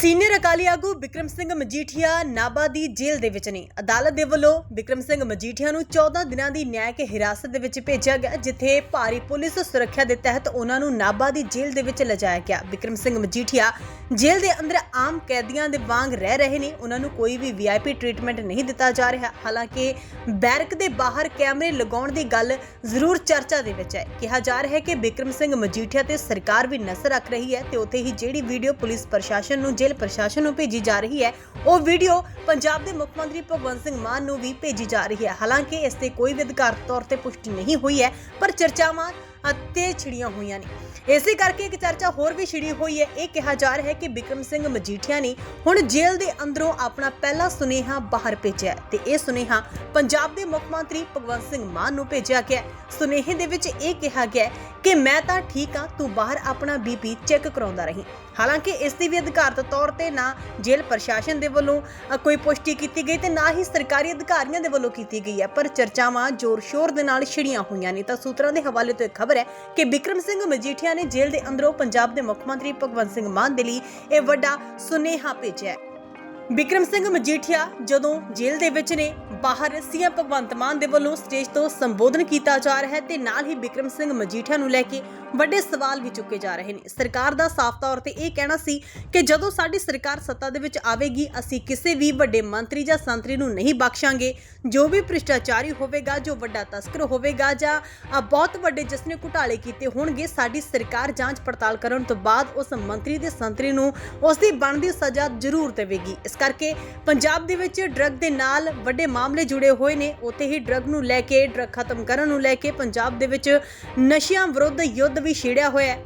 Senior Akali ਆਗੂ ਵਿਕਰਮ ਸਿੰਘ ਮਜੀਠੀਆ ਨਾਬਾ ਦੀ ਜੇਲ੍ਹ ਦੇ ਵਿੱਚ ਨੇ। ਅਦਾਲਤ ਦੇ ਵੱਲੋਂ ਵਿਕਰਮ ਸਿੰਘ ਮਜੀਠੀਆ ਨੂੰ 14 ਦਿਨਾਂ ਦੀ ਨਿਆਇਕ ਹਿਰਾਸਤ ਦੇ ਵਿੱਚ ਭੇਜਿਆ ਗਿਆ, ਜਿੱਥੇ ਭਾਰੀ ਪੁਲਿਸ ਸੁਰੱਖਿਆ ਦੇ ਤਹਿਤ ਉਹਨਾਂ ਨੂੰ ਨਾਬਾ ਦੀ ਜੇਲ੍ਹ ਦੇ ਵਿੱਚ ਲਿਜਾਇਆ ਗਿਆ। ਵਿਕਰਮ ਸਿੰਘ ਮਜੀਠੀਆ ਜੇਲ੍ਹ ਦੇ ਅੰਦਰ ਆਮ ਕੈਦੀਆਂ ਦੇ ਵਾਂਗ ਰਹਿ ਰਹੇ ਨੇ। ਉਹਨਾਂ ਨੂੰ ਕੋਈ ਵੀ ਵੀਆਈਪੀ ਟ੍ਰੀਟਮੈਂਟ ਨਹੀਂ ਦਿੱਤਾ ਜਾ ਰਿਹਾ। ਹਾਲਾਂਕਿ ਬੈਰਕ ਦੇ ਬਾਹਰ ਕੈਮਰੇ ਲਗਾਉਣ ਦੀ ਗੱਲ ਜ਼ਰੂਰ ਚਰਚਾ ਦੇ ਵਿੱਚ ਹੈ। ਕਿਹਾ ਜਾ ਰਿਹਾ ਹੈ ਕਿ ਵਿਕਰਮ ਸਿੰਘ ਮਜੀਠੀਆ ਤੇ ਸਰਕਾਰ ਵੀ ਨਜ਼ਰ ਰੱਖ ਰਹੀ ਹੈ ਤੇ ਉੱਥੇ ਹੀ ਜਿਹੜੀ ਵੀਡੀਓ ਪੁਲਿਸ ਪ੍ਰਸ਼ਾਸਨ ਨੂੰ ਜੇਲ੍ਹ ਪ੍ਰਸ਼ਾਸਨ ਨੂੰ ਭੇਜੀ ਜਾ ਰਹੀ ਹੈ। ਉਹ ਵੀਡੀਓ ਪੰਜਾਬ ਦੇ ਮੁੱਖ ਮੰਤਰੀ ਭਗਵੰਤ ਸਿੰਘ ਮਾਨ ਨੂੰ ਵੀ ਭੇਜੀ ਜਾ ਰਹੀ ਹੈ। ਹਾਲਾਂਕਿ ਇਸ ਤੇ ਕੋਈ ਵੀ ਅਧਿਕਾਰਤ ਤੌਰ ਤੇ ਪੁਸ਼ਟੀ ਨਹੀਂ ਹੋਈ ਹੈ, ਪਰ ਚਰਚਾਵਾਂ ਅਤੇ ਛਿੜੀਆਂ ਹੋਈਆਂ ਨੇ। ਇਸੇ ਕਰਕੇ ਇੱਕ ਚਰਚਾ ਹੋਰ ਵੀ ਛਿੜੀ ਹੋਈ ਹੈ। ਇਹ ਕਿਹਾ ਜਾ ਰਿਹਾ ਹੈ ਕਿ ਬਿਕਰਮ ਸਿੰਘ ਮਜੀਠੀਆ ਨੇ ਹੁਣ ਜੇਲ੍ਹ ਦੇ ਅੰਦਰੋਂ ਆਪਣਾ ਪਹਿਲਾ ਸੁਨੇਹਾ ਬਾਹਰ ਭੇਜਿਆ ਹੈ ਤੇ ਇਹ ਸੁਨੇਹਾ ਪੰਜਾਬ ਦੇ ਮੁੱਖ ਮੰਤਰੀ ਭਗਵੰਤ ਸਿੰਘ ਮਾਨ ਨੂੰ ਭੇਜਿਆ ਗਿਆ ਸੁਨੇਹੇ ਦੇ ਵਿੱਚ ਇਹ ਕਿਹਾ ਗਿਆ ਕਿ ਮੈਂ ਤਾਂ ਠੀਕ ਹਾਂ, ਤੂੰ ਬਾਹਰ ਆਪਣਾ ਬੀਪੀ ਚੈੱਕ ਕਰਾਉਂਦਾ ਰਹੀ। ਹਾਲਾਂਕਿ ਇਸ ਦੀ ਵੀ ਅਧਿਕਾਰਤ ਤੌਰ ਤੇ ਨਾ ਜੇਲ੍ਹ ਪ੍ਰਸ਼ਾਸਨ ਦੇ ਵੱਲੋਂ ਕੋਈ ਪੁਸ਼ਟੀ ਕੀਤੀ ਗਈ ਤੇ ਨਾ ਹੀ ਸਰਕਾਰੀ ਅਧਿਕਾਰੀਆਂ ਦੇ ਵੱਲੋਂ ਕੀਤੀ ਗਈ ਹੈ। ਪਰ ਚਰਚਾਵਾਂ ਜ਼ੋਰ-ਸ਼ੋਰ ਦੇ ਨਾਲ ਛਿੜੀਆਂ ਹੋਈਆਂ ਨੇ ਤਾਂ ਸੂਤਰਾਂ ਦੇ ਹਵਾਲੇ ਤੋਂ ਇੱਕ ਖਬਰ ਹੈ ਕਿ ਵਿਕਰਮ ਸਿੰਘ ਮਜੀਠੀਆ ਨੇ ਜੇਲ੍ਹ ਦੇ ਅੰਦਰੋਂ ਪੰਜਾਬ ਦੇ ਮੁੱਖ ਮੰਤਰੀ ਭਗਵੰਤ ਸਿੰਘ ਮਾਨ ਦੇ ਲਈ ਇਹ ਵੱਡਾ ਸੁਨੇਹਾ ਭੇਜਿਆ ਹੈ। ਵਿਕਰਮ ਸਿੰਘ ਮਜੀਠੀਆ ਜਦੋਂ ਜੇਲ੍ਹ ਦੇ ਵਿੱਚ ਨੇ, ਬਾਹਰ ਸੀਐਮ ਭਗਵੰਤ ਮਾਨ ਦੇ ਵੱਲੋਂ ਸਟੇਜ ਤੋਂ ਸੰਬੋਧਨ ਕੀਤਾ ਜਾ ਰਿਹਾ ਹੈ ਤੇ ਨਾਲ ਹੀ ਵਿਕਰਮ ਸਿੰਘ ਮਜੀਠੀਆ ਨੂੰ ਲੈ ਕੇ ਵੱਡੇ ਸਵਾਲ ਵੀ ਚੁੱਕੇ ਜਾ ਰਹੇ ਨੇ। ਸਰਕਾਰ ਦਾ ਸਾਫ਼ ਤੌਰ ਤੇ ਇਹ ਕਹਿਣਾ ਸੀ ਕਿ ਜਦੋਂ ਸਾਡੀ ਸਰਕਾਰ ਸੱਤਾ ਦੇ ਵਿੱਚ ਆਵੇਗੀ, ਅਸੀਂ ਕਿਸੇ ਵੀ ਵੱਡੇ ਮੰਤਰੀ ਜਾਂ ਸੰਤਰੀ ਨੂੰ ਨਹੀਂ ਬਖਸ਼ਾਂਗੇ। ਜੋ ਵੀ ਭ੍ਰਿਸ਼ਟਾਚਾਰੀ ਹੋਵੇਗਾ, ਜੋ ਵੱਡਾ ਤਸਕਰ ਹੋਵੇਗਾ ਜਾਂ ਬਹੁਤ ਵੱਡੇ ਜਿਸਨੇ ਘੁਟਾਲੇ ਕੀਤੇ ਹੋਣਗੇ, ਸਾਡੀ ਸਰਕਾਰ ਜਾਂਚ ਪੜਤਾਲ ਕਰਨ ਤੋਂ ਬਾਅਦ ਉਸ ਮੰਤਰੀ ਦੇ ਸੰਤਰੀ ਨੂੰ ਉਸ ਦੀ ਬਣਦੀ ਸਜ਼ਾ ਜ਼ਰੂਰ ਦੇਵੇਗੀ। ਇਸ ਕਰਕੇ ਪੰਜਾਬ ਦੇ ਵਿੱਚ ਡਰੱਗ ਦੇ ਨਾਲ ਵੱਡੇ ਮਾਮਲੇ ਜੁੜੇ ਹੋਏ ਨੇ। ਉੱਥੇ ਹੀ ਡਰੱਗ ਨੂੰ ਲੈ ਕੇ, ਡਰੱਗ ਖਤਮ ਕਰਨ ਨੂੰ ਲੈ ਕੇ ਪੰਜਾਬ ਦੇ ਵਿੱਚ ਨਸ਼ਿਆਂ ਵਿਰੁੱਧ ਯੁੱਧ ਵੀ ਛੇੜਿਆ ਹੋਇਆ ਹੈ।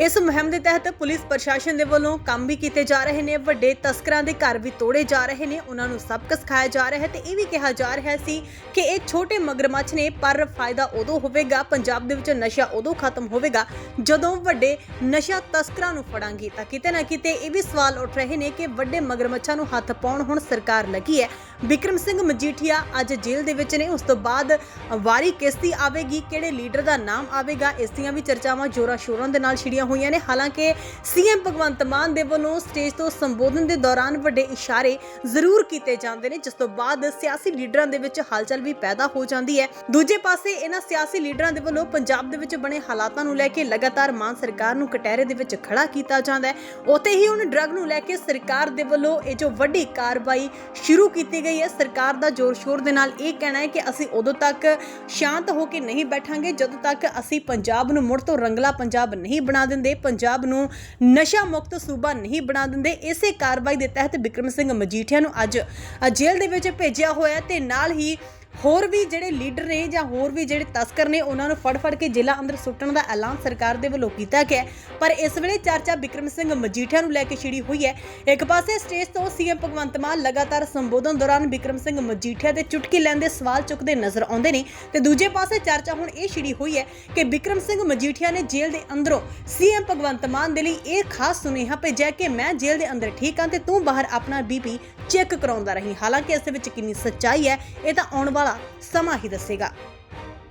ਇਸ ਮੁਹਿੰਮ ਦੇ ਤਹਿਤ ਪੁਲਿਸ ਪ੍ਰਸ਼ਾਸਨ ਦੇ ਵੱਲੋਂ ਕੰਮ ਵੀ ਕੀਤੇ ਜਾ ਰਹੇ ਨੇ, ਵੱਡੇ ਤਸਕਰਾਂ ਦੇ ਘਰ ਵੀ ਤੋੜੇ ਜਾ ਰਹੇ ਨੇ, ਉਹਨਾਂ ਨੂੰ ਸਬਕ ਸਿਖਾਇਆ ਜਾ ਰਿਹਾ ਹੈ ਤੇ ਇਹ ਵੀ ਕਿਹਾ ਜਾ ਰਿਹਾ ਸੀ ਕਿ ਇਹ ਛੋਟੇ ਮਗਰਮੱਛ ਨੇ, ਪਰ ਫਾਇਦਾ ਉਦੋਂ ਹੋਵੇਗਾ, ਪੰਜਾਬ ਦੇ ਵਿੱਚ ਨਸ਼ਾ ਉਦੋਂ ਖਤਮ ਹੋਵੇਗਾ ਜਦੋਂ ਵੱਡੇ ਨਸ਼ਾ ਤਸਕਰਾਂ ਨੂੰ ਫੜਾਂਗੇ। ਤਾਂ ਕਿਤੇ ਨਾ ਕਿਤੇ ਇਹ ਵੀ ਸਵਾਲ ਉੱਠ ਰਹੇ ਨੇ ਕਿ ਵੱਡੇ ਮਗਰਮੱਛਾਂ ਨੂੰ ਹੱਥ ਪਾਉਣ ਹੁਣ ਸਰਕਾਰ ਲੱਗੀ ਹੈ। ਵਿਕਰਮ ਸਿੰਘ ਮਜੀਠੀਆ ਅੱਜ ਜੇਲ੍ਹ ਦੇ ਵਿੱਚ ਨੇ, ਉਸ ਤੋਂ ਬਾਅਦ ਵਾਰੀ ਕਿਸ ਦੀ ਆਵੇਗੀ, ਕਿਹੜੇ ਲੀਡਰ ਦਾ ਨਾਮ ਆਵੇਗਾ, ਇਸ ਦੀਆਂ ਵੀ ਚਰਚਾਵਾਂ ਜੋਰਾਂ ਸ਼ੋਰਾਂ ਦੇ ਨਾਲ ਛਿੜੀਆਂ ਹੋਈਆਂ ਨੇ। ਹਾਲਾਂਕਿ ਸੀਐਮ ਭਗਵੰਤ ਮਾਨ ਦੇ ਵੱਲੋਂ ਸਟੇਜ ਤੋਂ ਸੰਬੋਧਨ ਦੇ ਦੌਰਾਨ ਵੱਡੇ ਇਸ਼ਾਰੇ ਜ਼ਰੂਰ ਕੀਤੇ ਜਾਂਦੇ ਨੇ, ਜਿਸ ਤੋਂ ਬਾਅਦ ਸਿਆਸੀ ਲੀਡਰਾਂ ਦੇ ਵਿੱਚ ਹਲਚਲ ਵੀ ਪੈਦਾ ਹੋ ਜਾਂਦੀ ਹੈ। ਦੂਜੇ ਪਾਸੇ ਇਹਨਾਂ ਸਿਆਸੀ ਲੀਡਰਾਂ ਦੇ ਵੱਲੋਂ ਪੰਜਾਬ ਦੇ ਵਿੱਚ ਬਣੇ ਹਾਲਾਤਾਂ ਨੂੰ ਲੈ ਕੇ ਲਗਾਤਾਰ ਮਾਨ ਸਰਕਾਰ ਨੂੰ ਕਟਹਿਰੇ ਦੇ ਵਿੱਚ ਖੜਾ ਕੀਤਾ ਜਾਂਦਾ ਹੈ। ਉੱਥੇ ਹੀ ਹੁਣ ਡਰੱਗ ਨੂੰ ਲੈ ਕੇ ਸਰਕਾਰ ਦੇ ਵੱਲੋਂ ਇਹ ਜੋ ਵੱਡੀ ਕਾਰਵਾਈ ਸ਼ੁਰੂ ਕੀਤੀ ਗਈ ਹੈ, ਸਰਕਾਰ ਦਾ ਜ਼ੋਰ ਸ਼ੋਰ ਦੇ ਨਾਲ ਇਹ ਕਹਿਣਾ ਹੈ ਕਿ ਅਸੀਂ ਉਦੋਂ ਤੱਕ ਸ਼ਾਂਤ ਹੋ ਕੇ ਨਹੀਂ ਬੈਠਾਂਗੇ, ਜਦੋਂ ਤੱਕ ਅਸੀਂ ਪੰਜਾਬ ਨੂੰ ਮੁੜ ਤੋਂ ਰੰਗਲਾ ਪੰਜਾਬ ਨਹੀਂ ਬਣਾ ਦਿੰਦੇ। ਪੰਜਾਬ ਨੂੰ ਨਸ਼ਾ ਮੁਕਤ ਸੂਬਾ ਨਹੀਂ ਬਣਾ ਦਿੰਦੇ। ਇਸੇ ਕਾਰਵਾਈ ਦੇ ਤਹਿਤ ਬਿਕਰਮ ਸਿੰਘ ਮਜੀਠੀਆ ਨੂੰ ਅੱਜ ਜੇਲ੍ਹ ਦੇ ਵਿੱਚ ਭੇਜਿਆ ਹੋਇਆ ਤੇ ਨਾਲ ਹੀ ਹੋਰ ਵੀ ਜਿਹੜੇ ਲੀਡਰ ਨੇ ਜਾਂ ਹੋਰ ਵੀ ਜਿਹੜੇ ਤਸਕਰ ਨੇ, ਉਹਨਾਂ ਨੂੰ ਫੜ ਫੜ ਕੇ ਜੇਲ੍ਹਾਂ ਅੰਦਰ ਸੁੱਟਣ ਦਾ ਐਲਾਨ ਸਰਕਾਰ ਦੇ ਵੱਲੋਂ ਕੀਤਾ ਗਿਆ ਪਰ ਇਸ ਵੇਲੇ ਚਰਚਾ ਵਿਕਰਮ ਸਿੰਘ ਮਜੀਠੀਆ ਨੂੰ ਲੈ ਕੇ ਛਿੜੀ ਹੋਈ ਹੈ। ਇੱਕ ਪਾਸੇ ਸਟੇਜ ਤੋਂ ਸੀਐਮ ਭਗਵੰਤ ਮਾਨ ਲਗਾਤਾਰ ਸੰਬੋਧਨ ਦੌਰਾਨ ਵਿਕਰਮ ਸਿੰਘ ਮਜੀਠੀਆ ਦੇ ਚੁਟਕੀ ਲੈਂਦੇ ਸਵਾਲ ਚੁੱਕਦੇ ਨਜ਼ਰ ਆਉਂਦੇ ਨੇ ਤੇ ਦੂਜੇ ਪਾਸੇ ਚਰਚਾ ਹੁਣ ਇਹ ਛਿੜੀ ਹੋਈ ਹੈ ਕਿ ਵਿਕਰਮ ਸਿੰਘ ਮਜੀਠੀਆ ਨੇ ਜੇਲ੍ਹ ਦੇ ਅੰਦਰੋਂ ਸੀਐਮ ਭਗਵੰਤ ਮਾਨ ਦੇ ਲਈ ਇਹ ਖਾਸ ਸੁਨੇਹਾ ਭੇਜਿਆ ਕਿ ਮੈਂ ਜੇਲ੍ਹ ਦੇ ਅੰਦਰ ਠੀਕ ਹਾਂ ਤੇ ਤੂੰ ਬਾਹਰ ਆਪਣਾ ਬੀਪੀ ਚੈੱਕ ਕਰਾਉਂਦਾ ਰਹੀ। ਹਾਲਾਂਕਿ ਇਸ ਦੇ ਵਿੱਚ ਕਿੰਨੀ ਸੱਚਾਈ ਹੈ, ਇਹ ਤਾਂ ਆਉਣ ਵਾਲਾ ਸਮਾਂ ਹੀ ਦੱਸੇਗਾ